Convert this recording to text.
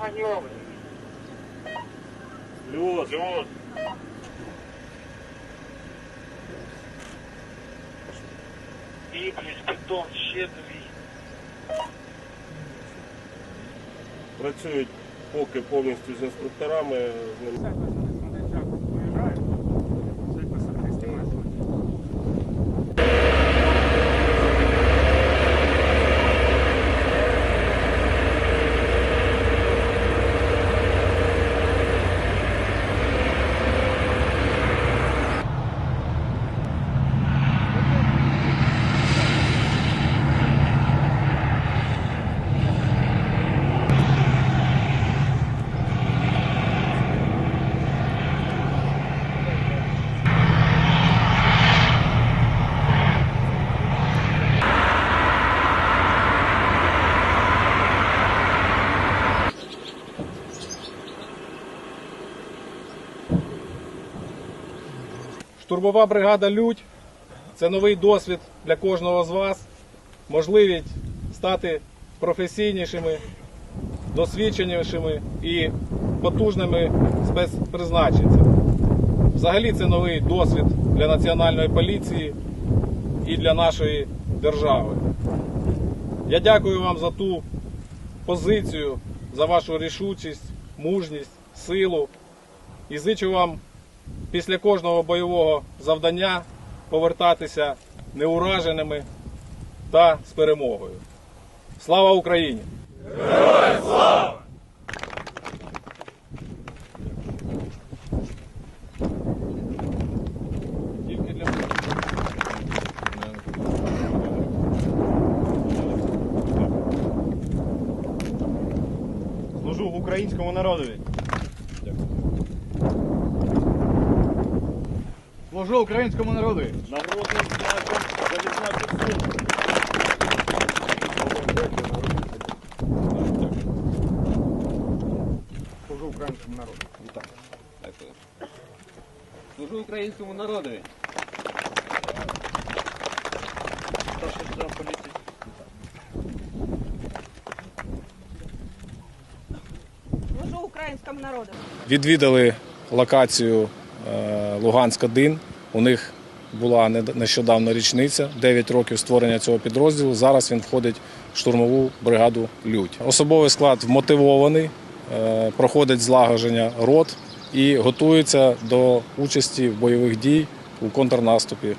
огнем. Плюс. Плюс. І, блядь, бетон, ще дві. Працюють поки повністю з інструкторами. Штурмова бригада Людь це новий досвід для кожного з вас, можливість стати професійнішими, досвідченішими і потужними спецпризначенцями. Взагалі це новий досвід для національної поліції і для нашої держави. Я дякую вам за ту позицію, за вашу рішучість, мужність, силу і зичу вам після кожного бойового завдання повертатися неураженими та з перемогою. Слава Україні! Для мене. Служу українському народові. Служу українському народові. Нагородним знаком залізна підсумка. Служу українському народу. Служу українському народові. Старший поліції. Служу українському народу. Відвідали локацію Луганськ-1. У них була не- нещодавно річниця, 9 років створення цього підрозділу. Зараз він входить в штурмову бригаду Людь. Особовий склад вмотивований, е, проходить злагодження рот і готується до участі в бойових дій у контрнаступі.